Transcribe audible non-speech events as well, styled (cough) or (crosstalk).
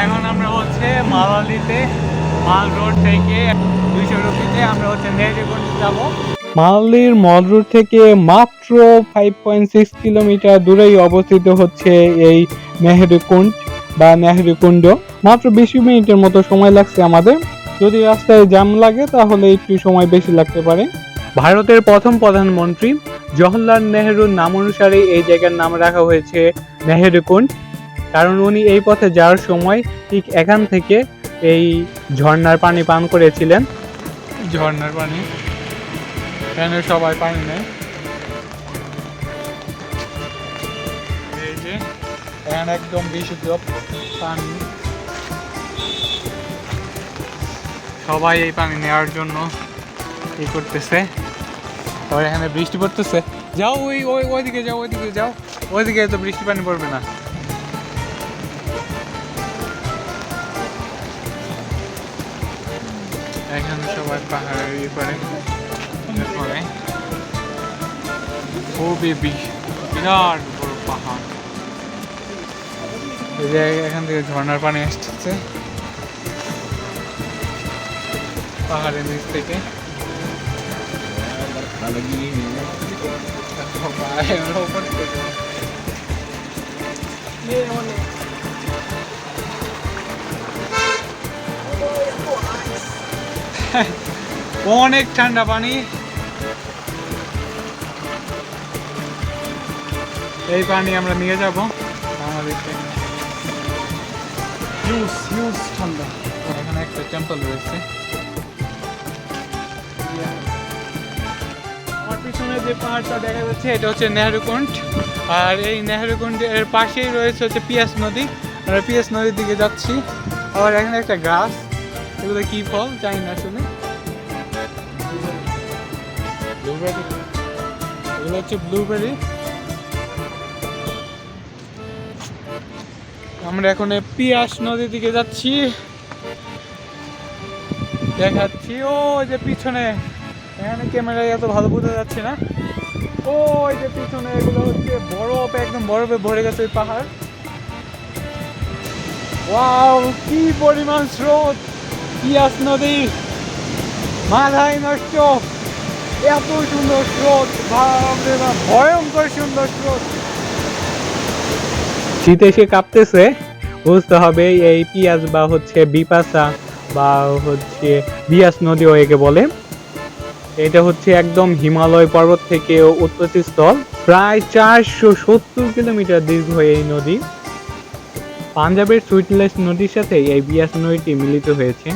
এখন আমরা হচ্ছে মালালিতে মাল রোড থেকে দুইশো রুপিতে আমরা হচ্ছে নেহেরিগঞ্জ যাব। মালালির মল রোড থেকে মাত্র ফাইভ পয়েন্ট সিক্স কিলোমিটার দূরেই অবস্থিত হচ্ছে এই নেহেরুকুণ্ড বা নেহেরুকুণ্ড মাত্র বিশ মিনিটের মতো সময় লাগছে আমাদের। যদি রাস্তায় জ্যাম লাগে তাহলে একটু সময় বেশি লাগতে পারে। ভারতের প্রথম প্রধানমন্ত্রী জওহরলাল নেহেরুর নাম অনুসারে এই জায়গার নাম রাখা হয়েছে নেহেরুকুণ্ড কারণ উনি এই পথে যাওয়ার সময় ঠিক এখান থেকে এই ঝর্ণার পানি পান করেছিলেন। ঝর্ণার পানি। এখানে সবাই পানি নেয়। এই যে, এখানে একদম বিশুদ্ধ পানি। সবাই এই পানি নেওয়ার জন্য ই করতেছে। আর এখানে বৃষ্টি পড়তেছে। যাও ওই ওই ওইদিকে যাও ওইদিকে যাও। ওইদিকে তো বৃষ্টি পানি পড়বে না। এখানে সবাই পাহাড়ের ইয়ে করে। করে খুবই বি- বিরাট বড় পাহাড়। এই যে এখান থেকে ঝর্ণার পানি আসতেছে। পাহাড়ের নিচ থেকে। (laughs) পাহাড়ের উপর থেকে। (laughs) অনেক ঠান্ডা পানি। এই পানি আমরা নিয়ে যাব। বাংলাদেশে ইউজ ইউজ ঠান্ডা। এখানে একটা টেম্পল রয়েছে। আমার পিছনে যে পাহাড়টা দেখা যাচ্ছে এটা হচ্ছে নেহরুকুণ্ড আর এই নেহরুকুণ্ডের পাশেই রয়েছে হচ্ছে পিয়াস নদী। আমরা পিয়াস নদীর দিকে যাচ্ছি। আবার এখানে একটা গাছ। এগুলো কি ফল? জানি না ব্লুবেরি এগুলো হচ্ছে ব্লুবেরি আমরা এখন পিয়াস নদীর দিকে যাচ্ছি। দেখাচ্ছি। ও ওই যে পিছনে। এখানে ক্যামেরায় এত ভালো বোঝা যাচ্ছে না। ও ওই যে পিছনে এগুলো হচ্ছে বরফ একদম বরফে ভরে গেছে ওই পাহাড়। ওয়াও কি পরিমাণ স্রোত! পিয়াস নদী মাথায় নষ্ট এত সুন্দর স্রোত ভয়ঙ্কর সুন্দর স্রোত শীতে সে কাঁপতেছে। বুঝতে হবে এই পিয়াজ বা হচ্ছে বিপাসা বা হচ্ছে বিয়াস নদী একে বলে। এটা হচ্ছে একদম হিমালয় পর্বত থেকে উৎপত্তি স্থল প্রায় চারশো সত্তর কিলোমিটার দীর্ঘ এই নদী। পাঞ্জাবের সুইটলেস নদীর সাথে এই বিয়াস নদীটি মিলিত হয়েছে।